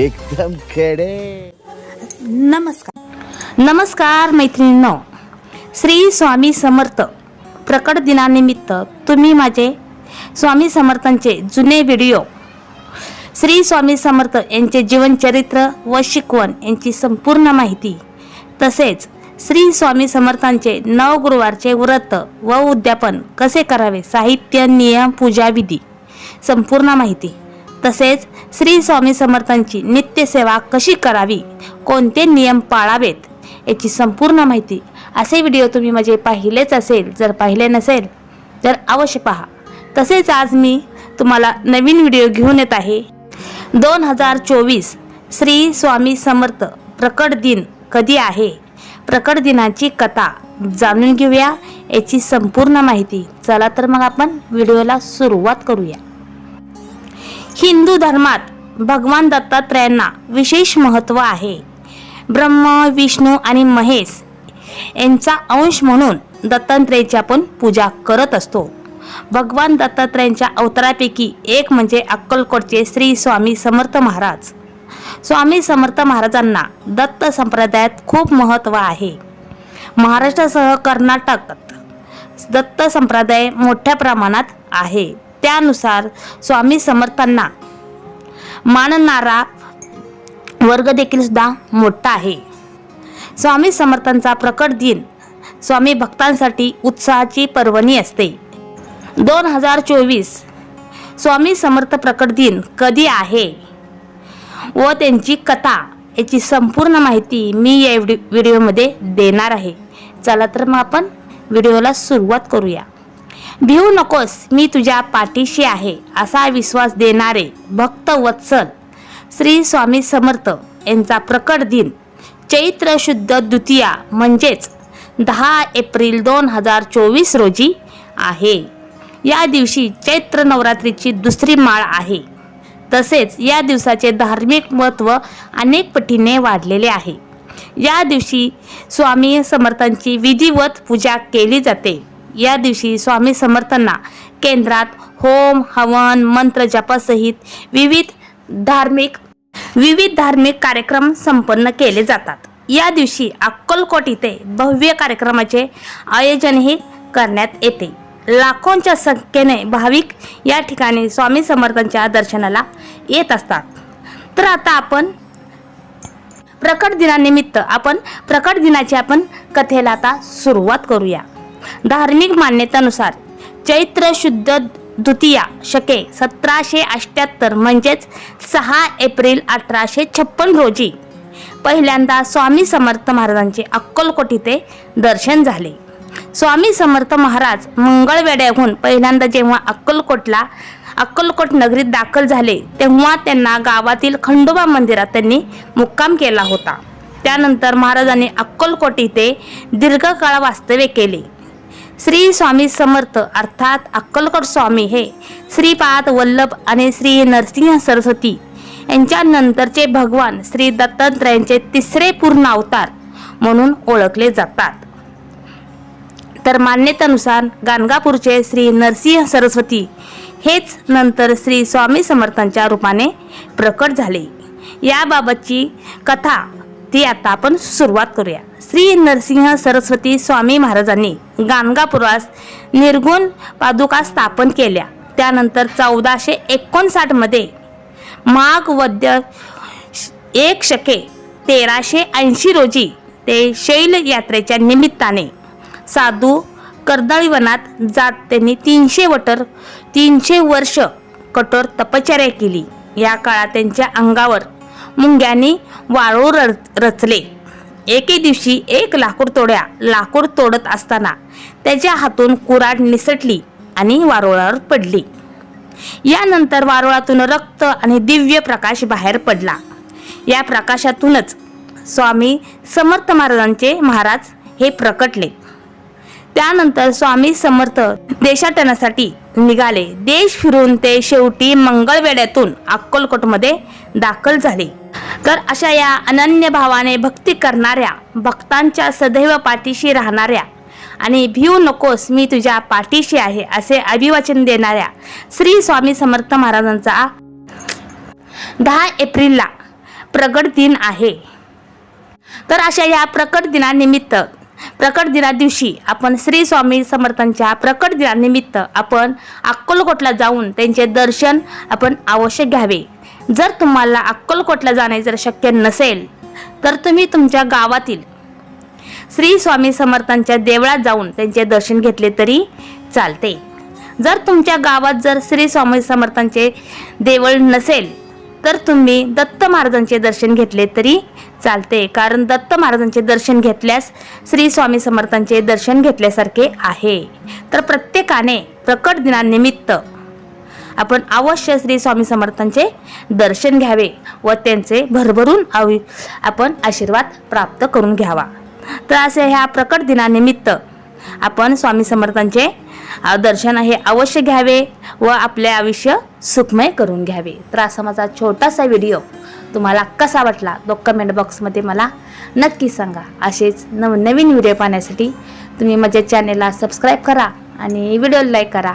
एकदम खेडे. नमस्कार. नमस्कार मैत्रिणींनो. श्री स्वामी समर्थ प्रकट दिनानिमित्त तुम्ही माझे स्वामी समर्थांचे जुने व्हिडिओ श्री स्वामी समर्थ यांचे जीवनचरित्र व शिकवण यांची संपूर्ण माहिती तसेच श्री स्वामी समर्थांचे नव गुरुवारचे व्रत व उद्यापन कसे करावे साहित्य नियम पूजाविधी संपूर्ण माहिती. तसेच श्री स्वामी समर्थांची नित्यसेवा कशी करावी? कोणते नियम पाळावेत? याची संपूर्ण माहिती असे व्हिडिओ तुम्ही माझे पाहिलेच असेल जर पाहिले नसेल तर अवश्य पहा. तसेच आज मी तुम्हाला नवीन व्हिडिओ घेऊन येत आहे. दोन हजार चोवीस श्री स्वामी समर्थ प्रकट दिन कधी आहे? प्रकट दिनाची कथा जाणून घेऊया. याची संपूर्ण माहिती चला तर मग आपण व्हिडिओला सुरुवात करूया. हिंदू धर्मात भगवान दत्तात्रयांना विशेष महत्त्व आहे. ब्रह्म विष्णू आणि महेश यांचा अंश म्हणून दत्तात्रेयाची आपण पूजा करत असतो. भगवान दत्तात्रयांच्या अवतारापैकी एक म्हणजे अक्कलकोटचे श्री स्वामी समर्थ महाराज. स्वामी समर्थ महाराजांना दत्त संप्रदायात खूप महत्त्व आहे. महाराष्ट्रासह कर्नाटकात दत्त संप्रदाय मोठ्या प्रमाणात आहे. त्यानुसार स्वामी समर्थांना मानणारा वर्ग देखील सुद्धा मोठा आहे. स्वामी समर्थांचा प्रकट दिन स्वामी भक्तांसाठी उत्साहाची पर्वणी असते. दोन हजार चोवीस स्वामी समर्थ प्रकट दिन कधी आहे? व त्यांची कथा याची संपूर्ण माहिती मी या व्हिडिओमध्ये देणार आहे. चला तर मग आपण व्हिडिओला सुरुवात करूया. भिवू नकोस मी तुझ्या पाठीशी आहे असा विश्वास देणारे भक्त वत्सल श्री स्वामी समर्थ यांचा प्रकट दिन चैत्र शुद्ध द्वितीया म्हणजेच दहा एप्रिल दोन हजार चोवीस रोजी आहे. या दिवशी चैत्र नवरात्रीची दुसरी माळ आहे. तसेच या दिवसाचे धार्मिक महत्त्व अनेक पटीने वाढलेले आहे. या दिवशी स्वामी समर्थांची विधिवत पूजा केली जाते. या दिवशी स्वामी समर्थांना केंद्रात होम हवन मंत्र जपासहित विविध धार्मिक विविध धार्मिक कार्यक्रम संपन्न केले जातात. या दिवशी अक्कलकोट इथे भव्य कार्यक्रमाचे आयोजनही करण्यात येते. लाखोंच्या संख्येने भाविक या ठिकाणी स्वामी समर्थांच्या दर्शनाला येत असतात. तर आता आपण प्रकट दिनानिमित्त आपण प्रकट दिनाची आपण कथेला आता सुरुवात करूया. धार्मिक मान्यतेनुसार चैत्र शुद्ध द्वितीया शके सतराशे अठ्याहत्तर म्हणजेच सहा एप्रिल अठराशे छप्पन रोजी पहिल्यांदा स्वामी समर्थ महाराजांचे अक्कलकोट इथे दर्शन झाले. स्वामी समर्थ महाराज मंगळवेड्याहून पहिल्यांदा जेव्हा अक्कलकोटला अक्कलकोट नगरीत दाखल झाले तेव्हा त्यांना गावातील खंडोबा मंदिरात त्यांनी मुक्काम केला होता. त्यानंतर महाराजांनी अक्कलकोट इथे दीर्घकाळ वास्तव्य केले. श्री स्वामी समर्थ अर्थात अक्कलकर स्वामी हे श्रीपाद वल्लभ आणि श्री नरसिंह सरस्वती यांच्या नंतरचे भगवान श्री दत्तात्रयांचे तिसरे पूर्ण अवतार म्हणून ओळखले जातात. तर मान्यतेनुसार गाणगापूरचे श्री नरसिंह सरस्वती हेच नंतर श्री स्वामी समर्थांच्या रूपाने प्रकट झाले. याबाबतची कथा ती आता आपण सुरुवात करूया. श्री नरसिंह सरस्वती स्वामी महाराजांनी गाणगापुरास निर्गुण पादुका स्थापन केल्या. त्यानंतर चौदाशे एकोणसाठमध्ये माघ वद्य एक शके तेराशे ऐंशी रोजी ते शैल यात्रेच्या निमित्ताने साधू कर्दळीवनात जात त्यांनी तीनशे वटर तीनशे वर्ष कठोर तपश्चर्या केली. या काळात त्यांच्या अंगावर मुंग्यांनी वाळू र रचले. एके दिवशी एक लाकूड तोड्या लाकूड तोडत असताना त्याच्या हातून कुराड निसटली आणि वारुळावर पडली. यानंतर वारुळातून रक्त आणि दिव्य प्रकाश बाहेर पडला. या प्रकाशातूनच स्वामी समर्थ महाराजांचे महाराज हे प्रकटले. त्यानंतर स्वामी समर्थ देशाटनासाठी निघाले. देश फिरून ते शेवटी मंगळवेड्यातून अक्कलकोटमध्ये दाखल झाले. तर अशा या अनन्य भावाने भक्ती करणाऱ्या भक्तांच्या सदैव पाठीशी राहणाऱ्या. आणि भिऊ नकोस मी तुझ्या पाठीशी आहे असे अभिवाचन देणाऱ्या श्री स्वामी समर्थ महाराजांचा दहा एप्रिलला प्रगट दिन आहे. तर अशा या प्रकट दिनानिमित्त प्रकट दिना दिवशी आपण श्री स्वामी समर्थांच्या प्रकट दिनानिमित्त आपण अक्कलकोटला जाऊन त्यांचे दर्शन आपण अवश्य घ्यावे. जर तुम्हाला अक्कलकोटला जाणे जर शक्य नसेल तर तुम्ही तुमच्या गावातील श्री स्वामी समर्थांच्या देवळात जाऊन त्यांचे दर्शन घेतले तरी चालते. जर तुमच्या गावात जर श्री स्वामी समर्थांचे देवळ नसेल तर तुम्ही दत्त महाराजांचे दर्शन घेतले तरी चालते. कारण दत्त महाराजांचे दर्शन घेतल्यास श्री स्वामी समर्थांचे दर्शन घेतल्यासारखे आहे. तर प्रत्येकाने प्रकट दिनानिमित्त आपण अवश्य श्री स्वामी समर्थांचे दर्शन घ्यावे व त्यांचे भरभरून आवी आपण आशीर्वाद प्राप्त करून घ्यावा. तर असे ह्या प्रकट दिनानिमित्त आपण स्वामी समर्थांचे दर्शन हे अवश्य घ्यावे व आपले आयुष्य सुखमय करून घ्यावे. तर असा माझा छोटासा व्हिडिओ तुम्हाला कसा वाटला तो कमेंट बॉक्समध्ये मला नक्की सांगा. असेच नवनवीन व्हिडिओ पाहण्यासाठी तुम्ही माझ्या चॅनेलला सबस्क्राईब करा आणि व्हिडिओ लाईक करा.